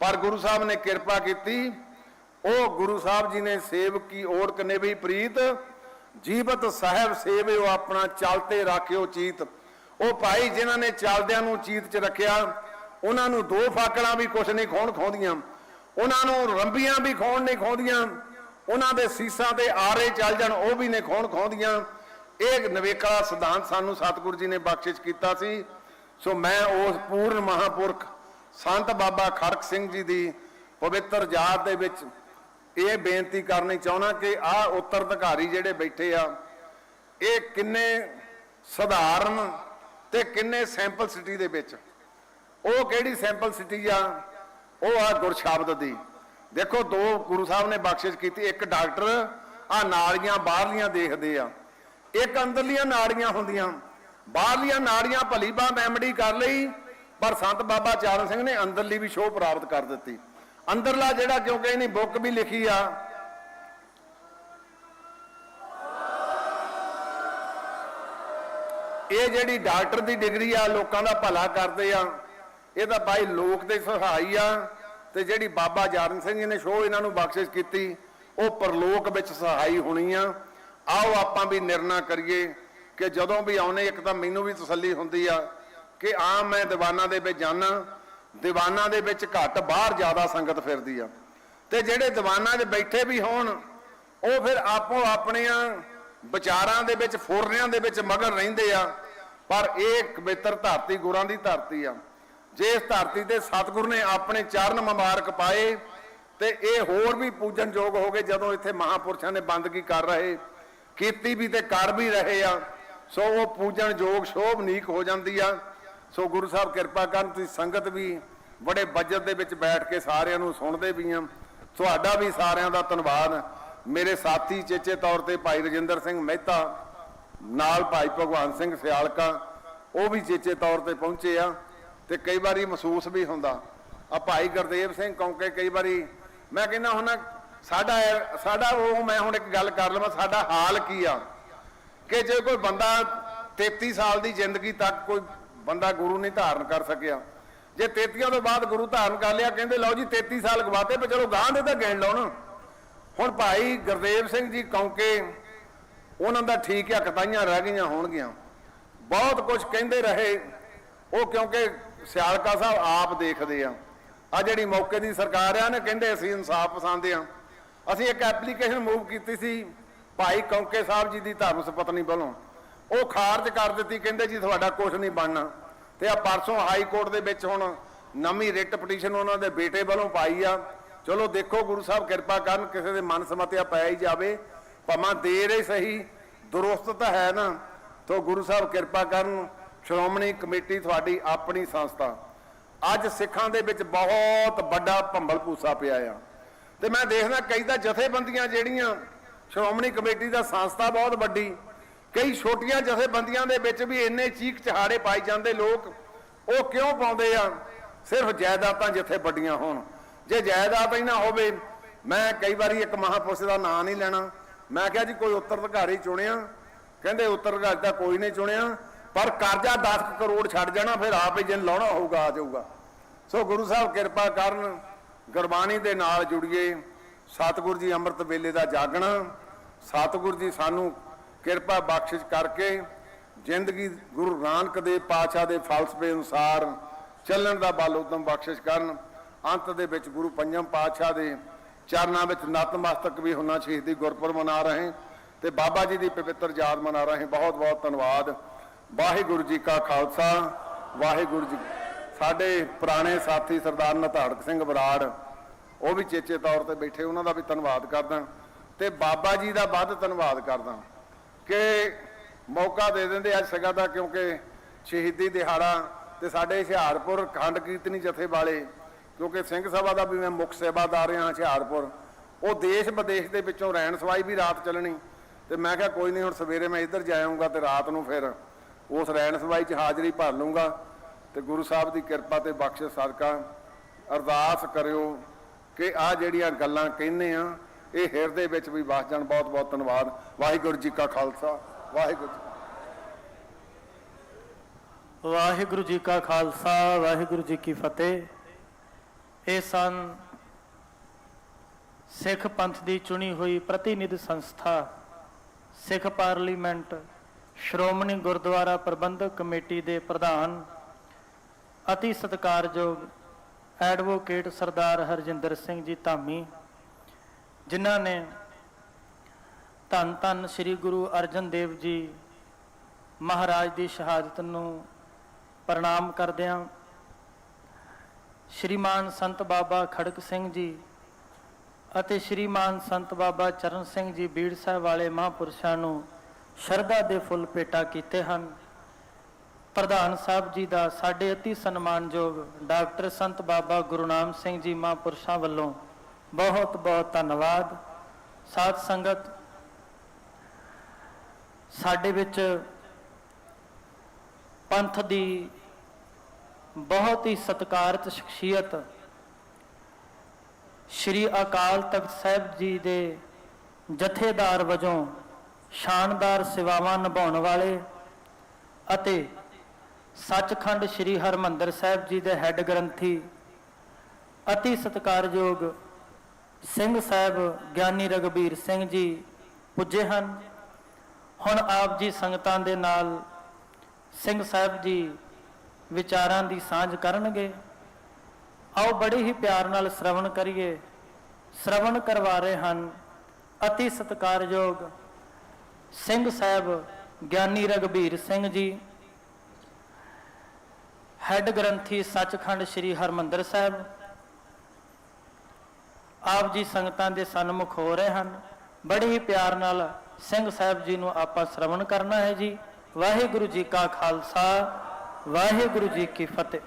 ਪਰ ਗੁਰੂ ਸਾਹਿਬ ਨੇ ਕਿਰਪਾ ਕੀਤੀ। ਉਹ ਗੁਰੂ ਸਾਹਿਬ ਜੀ ਨੇ ਸੇਵਕੀ ਓੜਕ ਨੇ ਵੀ ਪ੍ਰੀਤ, ਜੀਵਤ ਸਾਹਿਬ ਸੇਵਿਓ ਆਪਣਾ ਚਲਤੇ ਰੱਖਿਓ ਚੀਤ। ਉਹ ਭਾਈ ਜਿਨ੍ਹਾਂ ਨੇ ਚਲਦਿਆਂ ਨੂੰ ਚੀਤ 'ਚ ਰੱਖਿਆ, ਉਹਨਾਂ ਨੂੰ ਦੋ ਫਾਕਲਾਂ ਵੀ ਕੁਛ ਨਹੀਂ ਖੋਣ ਖੋਂਦੀਆਂ। ਉਹਨਾਂ ਨੂੰ ਰੰਬੀਆਂ ਵੀ ਖੋਣ ਨਹੀਂ ਖੋਂਦੀਆਂ, ਉਹਨਾਂ ਦੇ ਸੀਸਾਂ ਤੇ ਆਰੇ ਚੱਲ ਜਾਣ, ਉਹ ਵੀ ਨੇ ਖੋਣ ਖੋਂਦੀਆਂ। ਇਹ ਨਵੇਕਲਾ ਸਿਧਾਂਤ ਸਾਨੂੰ ਸਤਿਗੁਰੂ ਜੀ ਨੇ ਬਖਸ਼ਿਸ਼ ਕੀਤਾ ਸੀ। ਸੋ ਮੈਂ ਉਸ ਪੂਰਨ ਮਹਾਪੁਰਖ ਸੰਤ ਬਾਬਾ ਖੜਕ ਸਿੰਘ ਜੀ ਦੀ ਪਵਿੱਤਰ ਯਾਦ ਦੇ ਵਿੱਚ ਇਹ ਬੇਨਤੀ ਕਰਨੀ ਚਾਹੁੰਦਾ ਕਿ ਆ ਉੱਤਰਾਧਿਕਾਰੀ ਜਿਹੜੇ ਬੈਠੇ ਆ, ਇਹ ਕਿੰਨੇ ਸਧਾਰਨ ਤੇ ਕਿੰਨੇ ਸੈਂਪਲ ਸਿਟੀ ਦੇ ਵਿੱਚ, ਉਹ ਕਿਹੜੀ ਸੈਂਪਲ ਸਿਟੀ ਆ ਉਹ ਆ ਗੁਰਸ਼ਬਦ ਦੀ। ਦੇਖੋ, ਦੋ ਗੁਰੂ ਸਾਹਿਬ ਨੇ ਬਖਸ਼ਿਸ਼ ਕੀਤੀ। ਇੱਕ ਡਾਕਟਰ, ਆ ਨਾੜੀਆਂ ਬਾਹਰਲੀਆਂ ਦੇਖਦੇ ਆ। ਇੱਕ ਅੰਦਰਲੀਆਂ ਨਾੜੀਆਂ ਹੁੰਦੀਆਂ। ਬਾਹਰਲੀਆਂ ਨਾੜੀਆਂ ਭਲੀ ਬਾਤ ਐਮਡੀ ਕਰ ਲਈ, ਪਰ ਸੰਤ ਬਾਬਾ ਚਾਰਨ ਸਿੰਘ ਨੇ ਅੰਦਰਲੀ ਵੀ ਸ਼ੋਅ ਪ੍ਰਾਪਤ ਕਰ ਦਿੱਤੀ। ਅੰਦਰਲਾ ਜਿਹੜਾ ਕਿਉਂਕਿ ਇਹਨੇ ਬੁੱਕ ਵੀ ਲਿਖੀ ਆ। ਇਹ ਜਿਹੜੀ ਡਾਕਟਰ ਦੀ ਡਿਗਰੀ ਆ, ਲੋਕਾਂ ਦਾ ਭਲਾ ਕਰਦੇ ਆ। ਇਹ ਤਾਂ ਬਾਈ ਲੋਕ ਦੇ ਸਹਾਈ ਆ ਤੇ ਜਿਹੜੀ ਬਾਬਾ ਜਾਰਨ ਸਿੰਘ ਜੀ ਨੇ ਸ਼ੋਅ ਇਹਨਾਂ ਨੂੰ ਬਖਸ਼ਿਸ਼ ਕੀਤੀ, ਉਹ ਪਰਲੋਕ ਵਿੱਚ ਸਹਾਈ ਹੋਣੀ ਆ। ਆਓ ਆਪਾਂ ਵੀ ਨਿਰਣਾ ਕਰੀਏ ਕਿ ਜਦੋਂ ਵੀ ਆਉਨੇ, ਇੱਕ ਤਾਂ ਮੈਨੂੰ ਵੀ ਤਸੱਲੀ ਹੁੰਦੀ ਆ ਕਿ ਆ ਮੈਂ ਦੀਵਾਨਾਂ ਦੇ ਵਿੱਚ ਜਾਣਾ ਦੀਵਾਨਾਂ ਦੇ ਵਿੱਚ ਘੱਟ ਬਾਹਰ ਜ਼ਿਆਦਾ ਸੰਗਤ ਫਿਰਦੀ ਆ। ਤੇ ਜਿਹੜੇ ਦੀਵਾਨਾਂ 'ਚ ਬੈਠੇ ਵੀ ਹੋਣ, ਉਹ ਫਿਰ ਆਪੋ ਆਪਣੀਆਂ ਵਿਚਾਰਾਂ ਦੇ ਵਿੱਚ, ਫੋਰਨਿਆਂ ਦੇ ਵਿੱਚ ਮਗਨ ਰਹਿੰਦੇ ਆ। ਪਰ ਇਹ ਪਵਿੱਤਰ ਧਰਤੀ, ਗੁਰਾਂ ਦੀ ਧਰਤੀ ਆ। ਜੇ ਇਸ ਧਰਤੀ ਤੇ ਸਤਿਗੁਰ ਨੇ ਆਪਣੇ ਚਰਨ ਮੁਬਾਰਕ ਪਾਏ ਤੇ ਇਹ ਹੋਰ ਵੀ ਪੂਜਨਯੋਗ ਹੋ ਗਏ ਜਦੋਂ ਇੱਥੇ ਮਹਾਪੁਰਸ਼ਾਂ ਨੇ ਬੰਦਗੀ ਕਰ ਰਹੇ, ਕੀਤੀ ਵੀ ਤੇ ਕਰ ਵੀ ਰਹੇ ਆ, ਸੋ ਉਹ ਪੂਜਨਯੋਗ ਸ਼ੋਭਨੀਕ ਹੋ ਜਾਂਦੀ ਆ। ਸੋ ਗੁਰੂ ਸਾਹਿਬ ਕਿਰਪਾ ਕਰਨ, ਤੁਸੀਂ ਸੰਗਤ ਵੀ ਬੜੇ ਬੱਜਟ ਦੇ ਵਿੱਚ ਬੈਠ ਕੇ ਸਾਰਿਆਂ ਨੂੰ ਸੁਣਦੇ ਵੀ ਆ। ਤੁਹਾਡਾ ਵੀ ਸਾਰਿਆਂ ਦਾ ਧੰਨਵਾਦ। ਮੇਰੇ ਸਾਥੀ ਚੇਚੇ ਤੌਰ ਤੇ ਭਾਈ ਰਜਿੰਦਰ ਸਿੰਘ ਮਹਿਤਾ, ਨਾਲ ਭਾਈ ਭਗਵਾਨ ਸਿੰਘ ਸਿਆਲਕਾ, ਉਹ ਵੀ ਚੇਚੇ ਤੌਰ ਤੇ ਪਹੁੰਚੇ ਆ। ਤੇ ਕਈ ਵਾਰੀ ਮਹਿਸੂਸ ਵੀ ਹੁੰਦਾ। ਆ ਭਾਈ ਗੁਰਦੇਵ ਸਿੰਘ ਕੌਂਕੇ ਕਈ ਵਾਰੀ ਮੈਂ ਕਹਿੰਦਾ ਹੁਣ ਸਾਡਾ ਸਾਡਾ ਉਹ ਮੈਂ ਹੁਣ ਇੱਕ ਗੱਲ ਕਰ ਲਵਾਂ, ਸਾਡਾ ਹਾਲ ਕੀ ਆ? ਕਿ ਜੇ ਕੋਈ ਬੰਦਾ 33 ਸਾਲ ਦੀ ਜ਼ਿੰਦਗੀ ਤੱਕ ਕੋਈ ਬੰਦਾ ਗੁਰੂ ਨਹੀਂ ਧਾਰਨ ਕਰ ਸਕਿਆ। ਜੇ 33 ਤੋਂ ਬਾਅਦ ਗੁਰੂ ਧਾਰਨ ਕਰ ਲਿਆ, ਕਹਿੰਦੇ ਲਓ ਜੀ 33 ਸਾਲ ਗਵਾਤੇ ਪਰ ਚਲੋ ਗਾਂ ਦੇ ਤਾਂ ਗਿਣ ਲਓ ਨਾ। ਹੁਣ ਭਾਈ ਗੁਰਦੇਵ ਸਿੰਘ ਜੀ ਕੌਂਕੇ, ਉਹਨਾਂ ਦਾ ਠੀਕ ਆ, ਕਤਾਈਆਂ ਰਹਿ ਗਈਆਂ ਹੋਣਗੀਆਂ। ਬਹੁਤ ਕੁਝ ਕਹਿੰਦੇ ਰਹੇ, ਉਹ ਕਿਉਂਕਿ ਸਿਆਲਕਾ ਸਾਹਿਬ ਆਪ ਦੇਖਦੇ ਆ। ਆ ਜਿਹੜੀ ਮੌਕੇ ਦੀ ਸਰਕਾਰ ਆ ਨਾ ਕਹਿੰਦੇ ਅਸੀਂ ਇਨਸਾਫ ਪਸੰਦ ਆ। ਅਸੀਂ ਇੱਕ ਐਪਲੀਕੇਸ਼ਨ ਮੂਵ ਕੀਤੀ ਸੀ ਭਾਈ ਕੌਂਕੇ ਸਾਹਿਬ ਜੀ ਦੀ ਧਰਮ ਸੁਪਤਨੀ ਵੱਲੋਂ। ਉਹ ਖਾਰਜ ਕਰ ਦਿੱਤੀ, ਕਹਿੰਦੇ ਜੀ ਤੁਹਾਡਾ ਕੁਝ ਨਹੀਂ ਬਣਨਾ। ਤੇ ਆ ਪਰਸੋਂ ਹਾਈ ਕੋਰਟ ਦੇ ਵਿੱਚ ਹੁਣ ਨਵੀਂ ਰਿਟ ਪਟੀਸ਼ਨ ਉਹਨਾਂ ਦੇ ਬੇਟੇ ਵੱਲੋਂ ਪਾਈ ਆ। ਚਲੋ ਦੇਖੋ, ਗੁਰੂ ਸਾਹਿਬ ਕਿਰਪਾ ਕਰਨ, ਕਿਸੇ ਦੇ ਮਨ ਸਮਤਿਆ ਪੈ ਹੀ ਜਾਵੇ। ਭਾਵੇਂ ਦੇਰ ਹੀ ਸਹੀ, ਦੁਰਸਤ ਤਾਂ ਹੈ ਨਾ। ਤੋ ਗੁਰੂ ਸਾਹਿਬ ਕਿਰਪਾ ਕਰਨ ਸ਼੍ਰੋਮਣੀ ਕਮੇਟੀ ਤੁਹਾਡੀ ਆਪਣੀ ਸੰਸਥਾ। ਅੱਜ ਸਿੱਖਾਂ ਦੇ ਵਿੱਚ ਬਹੁਤ ਵੱਡਾ ਭੰਬਲ ਭੂਸਾ ਪਿਆ ਆ। ਤੇ ਮੈਂ ਦੇਖਦਾ ਕਈ ਤਾਂ ਜਥੇਬੰਦੀਆਂ ਜਿਹੜੀਆਂ ਸ਼੍ਰੋਮਣੀ ਕਮੇਟੀ ਦਾ ਸੰਸਥਾ ਬਹੁਤ ਵੱਡੀ। ਕਈ ਛੋਟੀਆਂ ਜਥੇਬੰਦੀਆਂ ਦੇ ਵਿੱਚ ਵੀ ਇੰਨੇ ਚੀਕ ਚਹਾੜੇ ਪਾਈ ਜਾਂਦੇ ਲੋਕ, ਉਹ ਕਿਉਂ ਪਾਉਂਦੇ ਆ? ਸਿਰਫ ਜਾਇਦਾਦਾਂ ਜਿੱਥੇ ਵੱਡੀਆਂ ਹੋਣ। ਜੇ ਜਾਇਦਾਦ ਹੀ ਨਾ ਹੋਵੇ, ਮੈਂ ਕਈ ਵਾਰੀ ਇੱਕ ਮਹਾਪੁਰਸ਼ ਦਾ ਨਾਂ ਨਹੀਂ ਲੈਣਾ। ਮੈਂ ਕਿਹਾ ਜੀ, ਕੋਈ ਉੱਤਰ ਅਧਿਕਾਰੀ ਚੁਣਿਆ? ਕਹਿੰਦੇ ਉੱਤਰ ਅਧਿਕਾਰੀ ਤਾਂ ਕੋਈ ਨਹੀਂ ਚੁਣਿਆ। ਪਰ ਕਰਜ਼ਾ 10 ਕਰੋੜ ਛੱਡ ਜਾਣਾ, ਫਿਰ ਆਪ ਹੀ ਜਿੰਨ ਲਾਉਣਾ ਹੋਊਗਾ, ਆ ਜਾਊਗਾ। ਸੋ ਗੁਰੂ ਸਾਹਿਬ ਕਿਰਪਾ ਕਰਨ, ਗੁਰਬਾਣੀ ਦੇ ਨਾਲ ਜੁੜੀਏ। ਸਤਿਗੁਰ ਜੀ ਅੰਮ੍ਰਿਤ ਵੇਲੇ ਦਾ ਜਾਗਣਾ, ਸਤਿਗੁਰ ਜੀ ਸਾਨੂੰ ਕਿਰਪਾ ਬਖਸ਼ਿਸ਼ ਕਰਕੇ ਜ਼ਿੰਦਗੀ ਗੁਰੂ ਨਾਨਕ ਦੇਵ ਪਾਤਸ਼ਾਹ ਦੇ ਫਲਸਫੇ ਅਨੁਸਾਰ ਚੱਲਣ ਦਾ ਬਲ ਉਦਮ ਬਖਸ਼ਿਸ਼ ਕਰਨ, ਅੰਤ ਦੇ ਵਿੱਚ ਗੁਰੂ ਪੰਜਮ ਪਾਤਸ਼ਾਹ ਦੇ ਚਰਨਾਂ ਵਿੱਚ ਨਤਮਸਤਕ ਵੀ ਹੋਣਾ ਸ਼ਹੀਦੀ ਗੁਰਪੁਰਬ ਮਨਾ ਰਹੇ। ਤੇ ਬਾਬਾ ਜੀ ਦੀ ਪਵਿੱਤਰ ਯਾਦ ਮਨਾ ਰਹੇ। ਬਹੁਤ ਬਹੁਤ ਧੰਨਵਾਦ। ਵਾਹਿਗੁਰੂ ਜੀ ਕਾ ਖਾਲਸਾ, ਵਾਹਿਗੁਰੂ ਜੀ ਸਾਡੇ ਪੁਰਾਣੇ ਸਾਥੀ ਸਰਦਾਰ ਨਤਾੜਕ ਸਿੰਘ ਬਰਾੜ, ਉਹ ਵੀ ਚੇਚੇ ਤੌਰ ਤੇ ਬੈਠੇ, ਉਹਨਾਂ ਦਾ ਵੀ ਧੰਨਵਾਦ ਕਰਦਾ। ਤੇ ਬਾਬਾ ਜੀ ਦਾ ਵੱਧ ਧੰਨਵਾਦ ਕਰਦਾ ਕਿ ਮੌਕਾ ਦੇ ਦਿੰਦੇ ਅੱਜ ਸਗਾ ਦਾ, ਕਿਉਂਕਿ ਸ਼ਹੀਦੀ ਦਿਹਾੜਾ ਤੇ ਸਾਡੇ ਹੁਸ਼ਿਆਰਪੁਰ ਖੰਡ ਕੀਰਤਨੀ ਜਥੇ ਵਾਲੇ ਕਿਉਂਕਿ ਸਿੰਘ ਸਭਾ ਦਾ ਵੀ ਮੈਂ ਮੁੱਖ ਸੇਵਾਦਾਰ ਹਾਂ ਹੁਸ਼ਿਆਰਪੁਰ, ਉਹ ਦੇਸ਼ ਵਿਦੇਸ਼ ਦੇ ਵਿੱਚੋਂ ਰਹਿਣ ਸਵਾਈ ਵੀ ਰਾਤ ਚੱਲਣੀ। ਤੇ ਮੈਂ ਕਿਹਾ, ਕੋਈ ਨਹੀਂ ਹੁਣ ਸਵੇਰੇ ਮੈਂ ਇੱਧਰ ਜਾਇਆਉਂਗਾ ਤੇ ਰਾਤ ਨੂੰ ਫਿਰ ਉਸ ਰੈਣ ਸਭਾਈ 'ਚ ਹਾਜ਼ਰੀ ਭਰ ਲੂੰਗਾ ਤੇ ਗੁਰੂ ਸਾਹਿਬ ਦੀ ਕਿਰਪਾ ਤੇ ਬਖਸ਼ਿਸ਼ ਸਦਕਾ ਅਰਦਾਸ ਕਰਿਓ ਕਿ ਆ ਜਿਹੜੀਆਂ ਗੱਲਾਂ ਕਹਿੰਦੇ ਆ, ਇਹ ਹਿਰਦੇ ਵਿੱਚ ਵੀ ਵਸ ਜਾਣ। ਬਹੁਤ ਬਹੁਤ ਧੰਨਵਾਦ। ਵਾਹਿਗੁਰੂ ਜੀ ਕਾ ਖਾਲਸਾ। ਵਾਹਿਗੁਰੂ ਜੀ ਵਾਹਿਗੁਰੂ ਜੀ ਕਾ ਖਾਲਸਾ, ਵਾਹਿਗੁਰੂ ਜੀ ਕੀ ਫਤਿਹ। ਇਹ ਸਨ ਸਿੱਖ ਪੰਥ ਦੀ ਚੁਣੀ ਹੋਈ ਪ੍ਰਤੀਨਿਧ ਸੰਸਥਾ, ਸਿੱਖ ਪਾਰਲੀਮੈਂਟ ਸ਼੍ਰੋਮਣੀ ਗੁਰਦੁਆਰਾ ਪ੍ਰਬੰਧਕ ਕਮੇਟੀ ਦੇ ਪ੍ਰਧਾਨ, ਅਤੀ ਸਤਿਕਾਰਯੋਗ ਐਡਵੋਕੇਟ ਸਰਦਾਰ ਹਰਜਿੰਦਰ ਸਿੰਘ ਜੀ ਧਾਮੀ, ਜਿਨ੍ਹਾਂ ਨੇ ਧੰਨ ਧੰਨ ਸ੍ਰੀ ਗੁਰੂ ਅਰਜਨ ਦੇਵ ਜੀ ਮਹਾਰਾਜ ਦੀ ਸ਼ਹਾਦਤ ਨੂੰ ਪ੍ਰਣਾਮ ਕਰਦਿਆਂ ਸ਼੍ਰੀਮਾਨ ਸੰਤ ਬਾਬਾ ਖੜਕ ਸਿੰਘ ਜੀ ਅਤੇ ਸ਼੍ਰੀਮਾਨ ਸੰਤ ਬਾਬਾ ਚਰਨ ਸਿੰਘ ਜੀ ਬੀੜ ਸਾਹਿਬ ਵਾਲੇ ਮਹਾਂਪੁਰਸ਼ਾਂ ਨੂੰ ਸ਼ਰਧਾ ਦੇ ਫੁੱਲ ਭੇਟਾ ਕੀਤੇ ਹਨ। ਪ੍ਰਧਾਨ ਸਾਹਿਬ ਜੀ ਦਾ ਸਾਡੇ ਅਤੀ ਸਨਮਾਨਯੋਗ ਡਾਕਟਰ ਸੰਤ ਬਾਬਾ ਗੁਰਨਾਮ ਸਿੰਘ ਜੀ ਮਹਾਂਪੁਰਸ਼ਾਂ ਵੱਲੋਂ ਬਹੁਤ ਬਹੁਤ ਧੰਨਵਾਦ। ਸਾਧ ਸੰਗਤ, ਸਾਡੇ ਵਿੱਚ ਪੰਥ ਦੀ ਬਹੁਤ ਹੀ ਸਤਿਕਾਰਤ ਸ਼ਖਸੀਅਤ ਸ਼੍ਰੀ ਅਕਾਲ ਤਖਤ ਸਾਹਿਬ ਜੀ ਦੇ ਜਥੇਦਾਰ ਵਜੋਂ ਸ਼ਾਨਦਾਰ ਸੇਵਾਵਾਂ ਨਿਭਾਉਣ ਵਾਲੇ ਅਤੇ ਸੱਚਖੰਡ ਸ਼੍ਰੀ ਹਰਮੰਦਰ ਸਾਹਿਬ ਜੀ ਦੇ ਹੈੱਡ ਗ੍ਰੰਥੀ ਅਤੀ ਸਤਿਕਾਰਯੋਗ ਸਿੰਘ ਸਾਹਿਬ ਗਿਆਨੀ ਰਗਬੀਰ ਸਿੰਘ ਜੀ ਪੁੱਜੇ ਹਨ। ਹੁਣ ਆਪ ਜੀ ਸੰਗਤਾਂ ਦੇ ਨਾਲ ਸਿੰਘ ਸਾਹਿਬ ਜੀ ਵਿਚਾਰਾਂ ਦੀ ਸਾਂਝ ਕਰਨਗੇ। ਆਓ ਬੜੇ ਹੀ ਪਿਆਰ ਨਾਲ ਸ਼ਰਵਣ ਕਰੀਏ। ਸ਼ਰਵਣ ਕਰਵਾ ਰਹੇ ਹਨ। ਅਤੀ ਸਤਿਕਾਰਯੋਗ ਸਿੰਘ ਸਾਹਿਬ ਗਿਆਨੀ ਰਗਬੀਰ ਸਿੰਘ ਜੀ, ਹੈੱਡ ਗ੍ਰੰਥੀ ਸੱਚਖੰਡ ਸ੍ਰੀ ਹਰਮੰਦਰ ਸਾਹਿਬ, ਆਪ ਜੀ ਸੰਗਤਾਂ ਦੇ ਸਨਮੁਖ ਹੋ ਰਹੇ ਹਨ। ਬੜੇ ਹੀ ਪਿਆਰ ਨਾਲ ਸਿੰਘ ਸਾਹਿਬ ਜੀ ਨੂੰ ਆਪਾਂ ਸ਼ਰਵਣ ਕਰਨਾ ਹੈ ਜੀ। ਵਾਹਿਗੁਰੂ ਜੀ ਕਾ ਖਾਲਸਾ, ਵਾਹਿਗੁਰੂ ਜੀ ਕੀ ਫਤਿਹ।